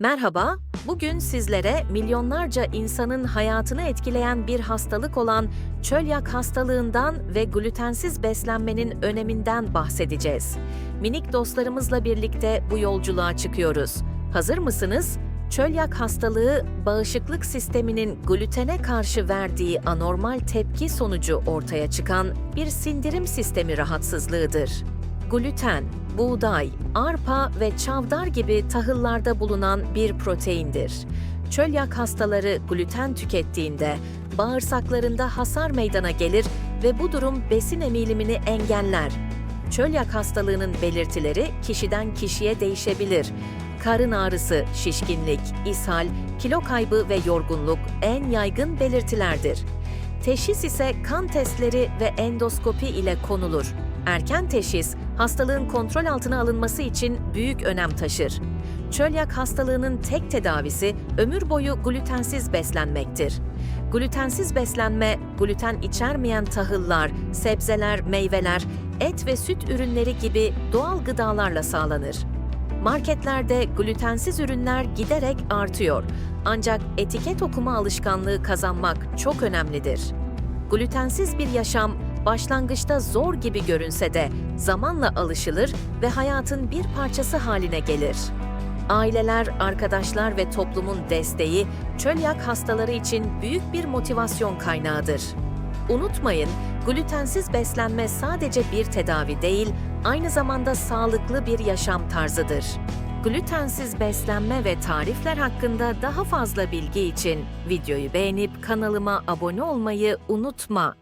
Merhaba, bugün sizlere milyonlarca insanın hayatını etkileyen bir hastalık olan çölyak hastalığından ve glutensiz beslenmenin öneminden bahsedeceğiz. Minik dostlarımızla birlikte bu yolculuğa çıkıyoruz. Hazır mısınız? Çölyak hastalığı, bağışıklık sisteminin glutene karşı verdiği anormal tepki sonucu ortaya çıkan bir sindirim sistemi rahatsızlığıdır. Gluten, buğday, arpa ve çavdar gibi tahıllarda bulunan bir proteindir. Çölyak hastaları gluten tükettiğinde bağırsaklarında hasar meydana gelir ve bu durum besin emilimini engeller. Çölyak hastalığının belirtileri kişiden kişiye değişebilir. Karın ağrısı, şişkinlik, ishal, kilo kaybı ve yorgunluk en yaygın belirtilerdir. Teşhis ise kan testleri ve endoskopi ile konulur. Erken teşhis, hastalığın kontrol altına alınması için büyük önem taşır. Çölyak hastalığının tek tedavisi ömür boyu glutensiz beslenmektir. Glutensiz beslenme, gluten içermeyen tahıllar, sebzeler, meyveler, et ve süt ürünleri gibi doğal gıdalarla sağlanır. Marketlerde glutensiz ürünler giderek artıyor. Ancak etiket okuma alışkanlığı kazanmak çok önemlidir. Glutensiz bir yaşam başlangıçta zor gibi görünse de zamanla alışılır ve hayatın bir parçası haline gelir. Aileler, arkadaşlar ve toplumun desteği çölyak hastaları için büyük bir motivasyon kaynağıdır. Unutmayın, glutensiz beslenme sadece bir tedavi değil, aynı zamanda sağlıklı bir yaşam tarzıdır. Glutensiz beslenme ve tarifler hakkında daha fazla bilgi için videoyu beğenip kanalıma abone olmayı unutma.